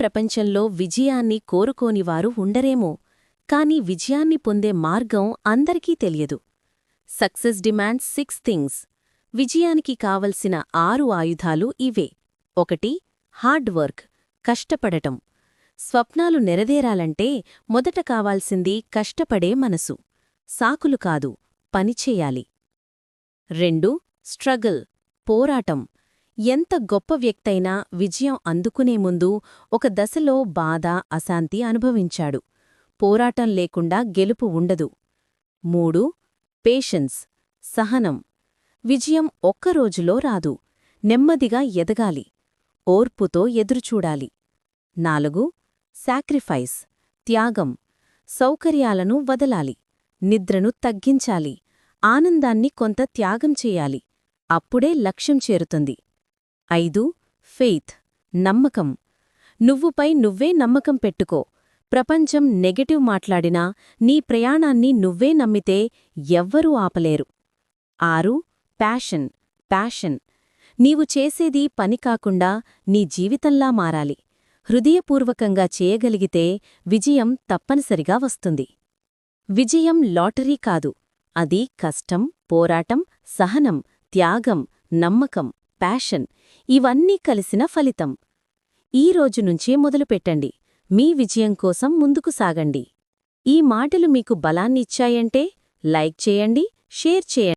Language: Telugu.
ప్రపంచంలో విజయాన్ని కోరుకోనివారు ఉండరేమో కాని విజయాన్ని పొందే మార్గం అందరికీ తెలియదు. Success demands six things. విజయానికి కావలసిన ఆరు ఆయుధాలు ఇవే. ఒకటి హార్డ్ వర్క్ కష్టపడటం. స్వప్నాలు నెరవేరాలంటే మొదట కావాల్సింది కష్టపడే మనసు. సాకులు కాదు పనిచేయాలి రెండు స్ట్రగుల్ పోరాటం. ఎంత గొప్ప వ్యక్తైనా విజయం అందుకునే ముందు ఒక దశలో బాధ అశాంతి అనుభవించాడు. పోరాటం లేకుండా గెలుపు ఉండదు. మూడు పేషెన్స్ సహనం. విజయం ఒక్కరోజులో రాదు. నెమ్మదిగా ఎదగాలి. ఓర్పుతో ఎదురుచూడాలి. నాలుగు సాక్రిఫైస్ త్యాగం. సౌకర్యాలను వదలాలి. నిద్రను తగ్గించాలి. ఆనందాన్ని కొంత త్యాగం చేయాలి. అప్పుడే లక్ష్యం చేరుతుంది. ఐదు ఫెయిత్. నమ్మకం. నువ్వుపై నువ్వే నమ్మకం పెట్టుకో. ప్రపంచం నెగటివ్ మాట్లాడినా నీ ప్రయాణాన్ని నువ్వే నమ్మితే ఎవ్వరూ ఆపలేరు. ఆరు ప్యాషన్. ప్యాషన్. నీవు చేసేది పని కాకుండా నీ జీవితంలా మారాలి. హృదయపూర్వకంగా చేయగలిగితే విజయం తప్పనిసరిగా వస్తుంది. విజయం లాటరీ కాదు. అది కష్టం పోరాటం సహనం త్యాగం నమ్మకం. ప్యాషన్ ఇవన్నీ కలిసిన ఫలితం. ఈ రోజు నుంచే మొదలుపెట్టండి. మీ విజయం కోసం ముందుకు సాగండి. ఈ మాటలు మీకు బలాన్నిచ్చాయంటే లైక్ చేయండి షేర్ చేయండి.